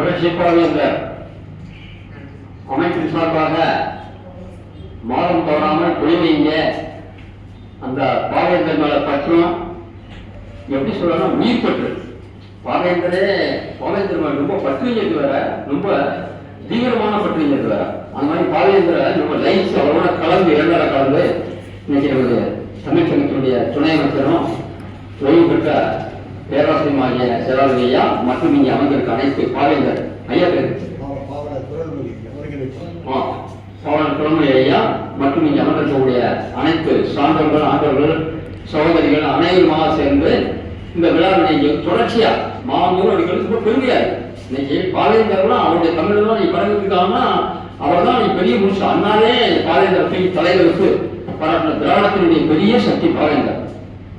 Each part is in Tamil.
புரட்சிப்பாக இந்த அமைப்பின் சார்பாக மாதம் தவறாமல் குழந்தைங்க அந்த பாவேந்தர் மேல பற்றும் எப்படி சொல்லணும் உயிர் பற்று பாவேந்தரே பாவேந்தர் மேல ரொம்ப பற்றுங்கிறது வேற. ரொம்ப தீவிரமான பற்றுங்கிறது வேற. அந்த மாதிரி பாவேந்தரை நம்ம லைன்ஸ் அவரோட கலந்து இரண்டரை கலந்து இன்னைக்கு நமது தமிழ் சங்கத்தினுடைய துணை அமைச்சரும் ஓய்வு பெற்ற பேராசிரியமாகிய செலாவதி ஐயா மற்றும் இங்கே அமர்ந்திருக்க அனைத்து பாவேந்தர் ஐயா பேர் சோழன் குழந்தை ஐயா மற்றும் இங்கே அமர்ந்திருக்கக்கூடிய அனைத்து சான்றவர்கள் ஆண்டவர்கள் சகோதரிகள் அனைவருமாக சேர்ந்து இந்த விழாவினை தொடர்ச்சியா மாமூர் அடிக்கிறது ரொம்ப பெருமையா இன்னைக்கு பாலேந்தர்லாம் அவருடைய தமிழ்லாம் நீ பழகிருக்காங்கன்னா அவர் தான் நீ பெரிய முடிச்சு அண்ணாலே பாலேந்தரத்தை தலைவருக்கு பாராட்டின திராவிடத்தினுடைய பெரிய சக்தி பாலேந்தர்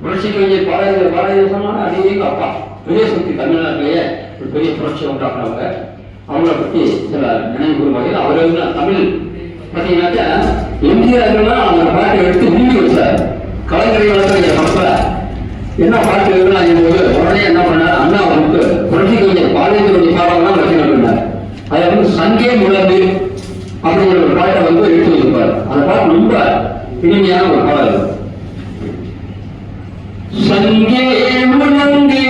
புரட்சி கவிஞர் பாரதிய பாரதிய சொன்னாலும் அதே எங்க அப்பா? பெரிய சக்தி தமிழ்நாட்டிலேயே ஒரு பெரிய புரட்சி உண்டாக்குனவங்க. அவங்கள பத்தி சில நினைவு வகையில் அவர் வந்து தமிழ் பார்த்தீங்கன்னாக்கா எம்ஜிஆர்லாம் அந்த பாட்டை எடுத்து மூடி வச்சார் கலைஞரை வளர்க்குற படத்துல என்ன பாட்டு எழுதுனா போது உடனே என்ன பண்ணார்? அண்ணா அவருக்கு புரட்சி கவிஞர் பாரதியாருடைய பாடலாம் ரச்சனை பண்ணார் அதை வந்து சங்கே முழந்து அப்படிங்கிற ஒரு பாட்டை வந்து எடுத்து வச்சிருப்பார். அந்த பாட்டு ரொம்ப இனிமையான ஒரு பாடல். சங்கே முழங்கே.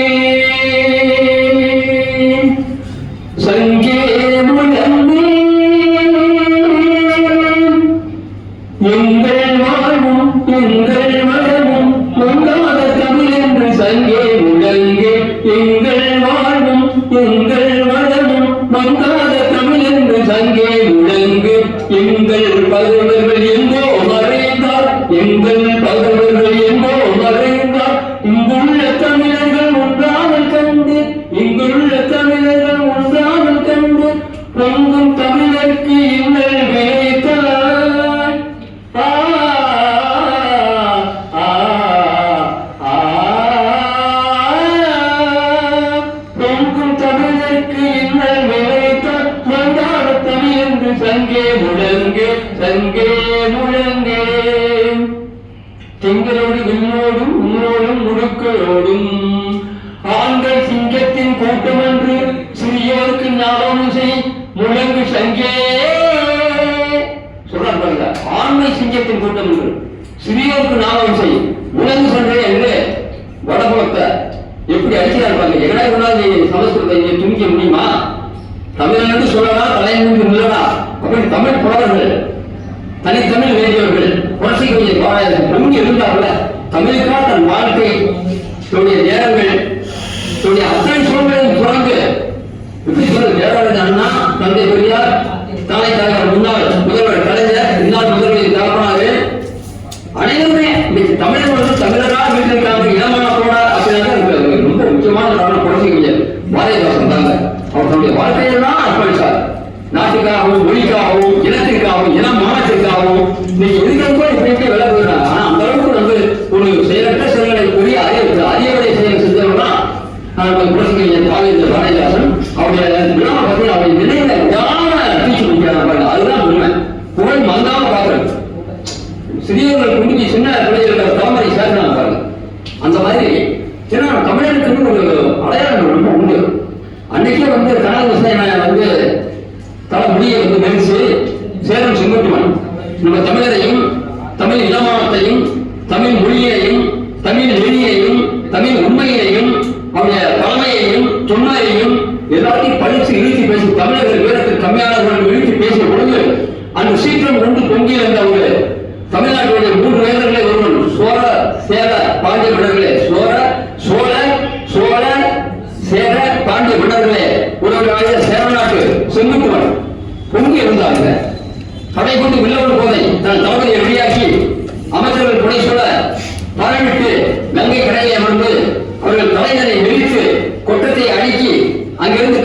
சங்கே முழங்கே. எங்கள் வாழும் எங்கள் முழங்கே சங்கே முழங்கே திங்களோடு விண்ணோடும் உன்னோடும் முடுக்களோடும் ஆண்கள் சிங்கத்தின் கூட்டம் என்று சிறியோருக்கு ஞாபகம் செய் முழங்கு சங்கே. சொல்றார் பாருங்க ஆண்மை சிங்கத்தின் கூட்டம் என்று சிறியோருக்கு ஞாபகம் செய் முழங்கு சொல்றேன் என்று வடபுலத்தை எப்படி அடிக்கிறார் பாருங்க எங்கடா கொண்டாந்து நீ சமஸ்கிருதத்தை துணிக்க முடியுமா? தமிழன் சொல்லலாம் தலைநின்று இல்லடா அப்படி தமிழ் புலவர்கள் தனித்தமிழ் வேண்டியவர்கள் புரட்சி கவிஞர் பாரதியார் பொங்கி இருந்தார்கள தமிழுக்காக தன் வாழ்க்கை தன்னுடைய நேரங்கள் தன்னுடைய அத்தனை சூழ்நிலையும் துறந்து எப்படி சொல்றது? ஜெயலலிதா அண்ணா தந்தை பெரியார் தாலை தலைவர் முன்னாள் முதல்வர் கலைஞர் இந்நாள் முதல்வரின் தகப்பனாரு. அனைவருமே இன்னைக்கு தமிழர் வந்து தமிழராக வீட்டில் இருக்காங்க இனமான போடா அப்படின்னா ரொம்ப முக்கியமான காரணம் புரட்சி கவிஞர் பாரதிதாசன் தாங்க. அவர் தன்னுடைய வாழ்க்கையெல்லாம் அர்ப்பணித்தார் நாட்டுக்காகவும் மொழி இன்னைக்கு எதுக்கிறப்போ இப்படி இப்படி விலை போயிடுறாங்க ஆனா அந்த அளவுக்கு வந்து ஒரு செயலற்ற செயல்களை பெரிய அரிய அரியவரை செயல் செஞ்சவங்க தான் புரட்சி பாவேந்தர் பாரதிதாசன் அவருடைய விழாவை நம்ம தமிழரையும் தமிழ் இனமானத்தையும் தமிழ் மொழியையும் தமிழ் மொழியையும் தமிழ் உண்மையையும் அவருடைய பழமையையும் தொன்மையையும் எல்லாத்தையும் படித்து இழுத்து பேசி தமிழர்கள் வீரத்தில் கம்மியானவர்கள் இழுத்து பேசிய பொழுது அந்த சீக்கிரம் கொண்டு பொங்கி இருந்த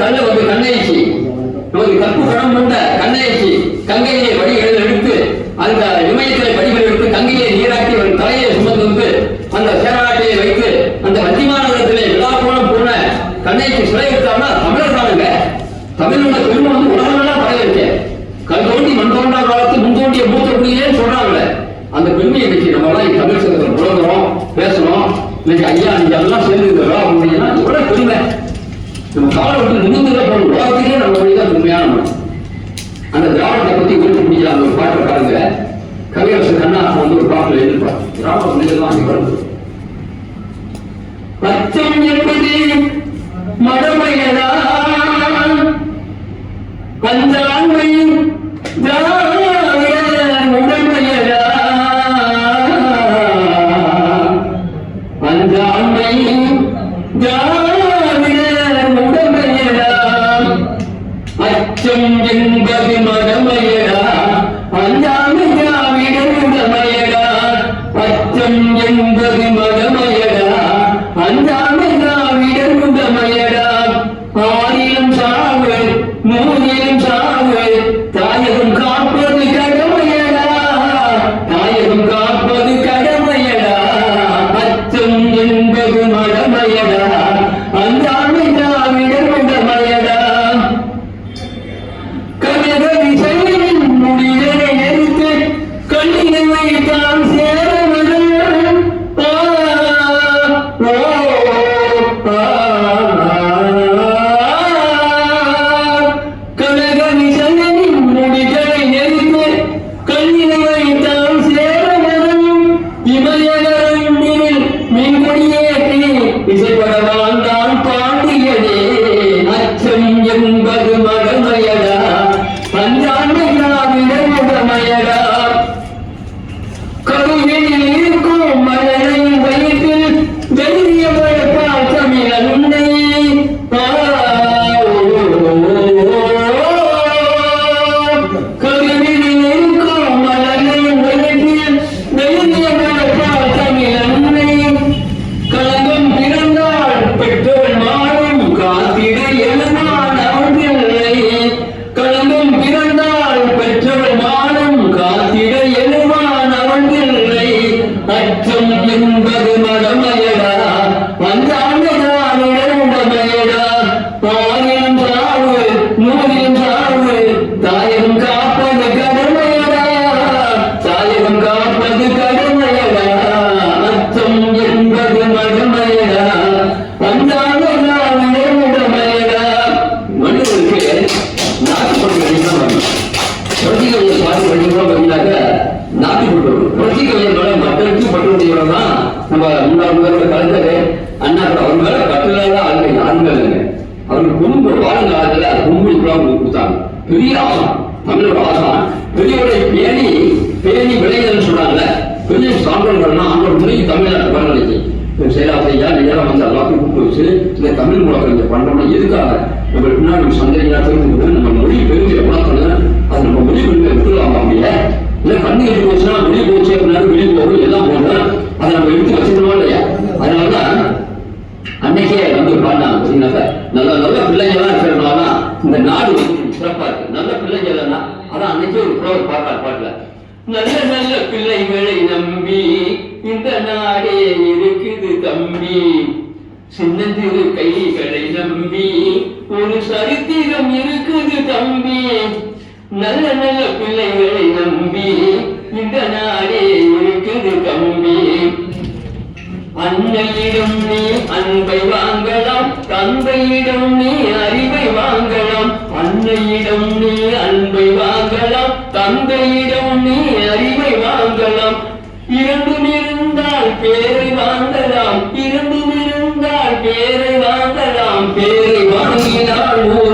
அங்கிருந்து ஒரு வந்து கண்ணயிச்சு கற்பு படம் கொண்ட கண்ணயிச்சு கங்கையிலே வடிகள் எடுத்து அந்த இமயத்திலே வடிகள் எடுத்து கங்கையை நீராட்டி அவன் தலையை சுமந்து வந்து அந்த சேரநாட்டிலே வைத்து அந்த வத்திமாநகரத்திலே விழா கோலம் போன கண்ணைக்கு சிலை எடுத்தாங்கன்னா தமிழர் தானுங்க தமிழோட பெருமை வந்து உலகமெல்லாம் பரவிருக்கு கல் தோண்டி மண் தோண்டா காலத்து முன் தோண்டிய மூத்த குடியே சொல்றாங்களே அந்த பெருமையை இன்னைக்கு நம்ம எல்லாம் தமிழ் சங்கத்தில் புலங்குறோம் பேசுறோம். இன்னைக்கு ஐயா நீங்க எல்லாம் சேர்ந்து இந்த நம்ம காலவட்டம் நிமிந்திரப்படும் உலகத்திலே நம்ம மொழிதான் உண்மையான மொழி அந்த திராவிடத்தை பத்தி ஒன்று முடிஞ்ச அந்த ஒரு பாட்டை பாருங்க. கவியரசு கண்ணாசன் வந்து ஒரு பாட்டில் எழுதிப்பார் திராவிட நிலையெல்லாம் அங்கே வளர்ந்து பச்சம் என்பது மடமையதான் பஞ்சம் Oh. நம்ம முன்னாள் முதல்வர் கலைஞர் அண்ணா கூட அவர் மேல கட்டுலாத ஆண்கள் ஆண்கள் அவர்கள் குடும்ப வாழ்ந்த காலத்துல குடும்ப கொடுத்தாங்க. பெரிய ஆசம் தமிழோட ஆசம் பெரியவரை பேணி பேணி விளைதல் சொல்றாங்கல்ல பெரிய சான்றோர்கள்னா ஆண்டோர் முறை தமிழ்நாட்டு பரவாயில்லை செயலாசையா நேரம் வந்து எல்லாத்தையும் கூப்பிட்டு வச்சு இந்த தமிழ் முழக்கம் இங்க பண்றோம்னா எதுக்காக? நம்ம பின்னாடி சந்தையா தெரிஞ்சுக்கிறது நம்ம மொழி பெருமையை உணர்த்தணும். அது நம்ம மொழி பெருமையை விட்டுலாம் அப்படியே? இல்ல கண்ணு எடுத்து போச்சுன்னா வெளியே போச்சு அப்படின்னா வெளியே போகும் எல்லாம் போகும். அதை நம்ம எடுத்து வச்சிருந்தோம் இல்லையா? அதனாலதான் அன்னைக்கே வந்து பாடினா பார்த்தீங்கன்னாக்கா நல்ல நல்ல பிள்ளைங்களாம் இருக்கிறதுனால இந்த நாடு சிறப்பா இருக்கு. நல்ல பிள்ளைங்க இல்லைன்னா அதான் அன்னைக்கே ஒரு புலவர் பாடுறார் பாட்டுல. நல்ல நல்ல பிள்ளைகளை நம்பி இந்த நாடே இருக்குது தம்பி. சின்னஞ்சிறு கைகளை நம்பி ஒரு சரித்திரம் இருக்குது தம்பி. நல்ல நல்ல பிள்ளைகளை நம்பி அன்னையிடம் நீ அறிவை வாங்கலாம். அன்னையிடம் நீ அன்பை வாங்கலாம். தந்தையிடம் நீ அறிவை வாங்கலாம். இரண்டும் இருந்தால் பேரை வாங்கலாம். இரண்டும் இருந்தால் பேரை வாங்கலாம். பேரை வாங்கினால்